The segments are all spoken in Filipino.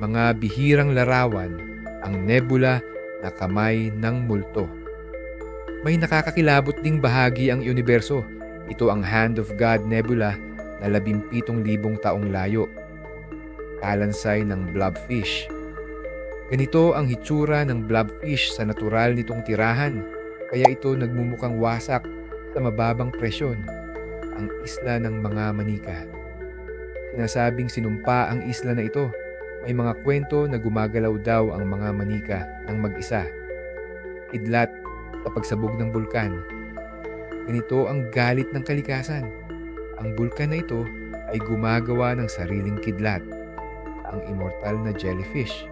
mga bihirang larawan, ang nebula na kamay ng multo. May nakakakilabot ding bahagi ang universo. Ito ang Hand of God Nebula na 17,000 taong layo. Kalansay ng blobfish. Ganito ang hitsura ng blobfish sa natural nitong tirahan, kaya ito nagmumukhang wasak sa mababang presyon, ang isla ng mga manika. Sinasabing sinumpa ang isla na ito. May mga kwento na gumagalaw daw ang mga manika ng mag-isa. Idlat sa pagsabog ng bulkan. Ganito ang galit ng kalikasan. Ang bulkan na ito ay gumagawa ng sariling kidlat, ang immortal na jellyfish.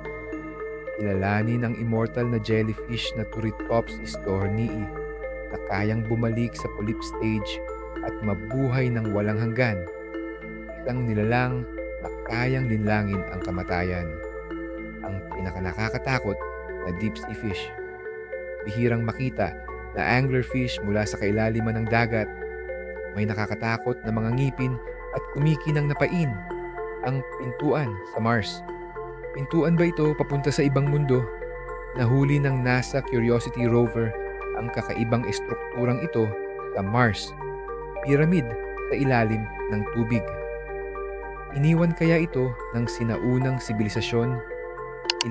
Kilalanin ang immortal na jellyfish na Turritopsis stornii na kayang bumalik sa polyp stage at mabuhay ng walang hanggan. Isang nilalang kayang linlangin ang kamatayan. Ang pinakanakakatakot na deep sea fish. Bihirang makita na anglerfish mula sa kailaliman ng dagat. May nakakatakot na mga ngipin at kumikinang napain. Ang pintuan sa Mars. Pintuan ba ito papunta sa ibang mundo? Nahuli ng NASA Curiosity rover ang kakaibang estrukturang ito sa Mars. Pyramid sa ilalim ng tubig. Iniwan kaya ito ng sinaunang sibilisasyon?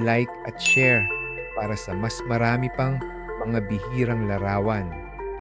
I-like at share para sa mas marami pang mga bihirang larawan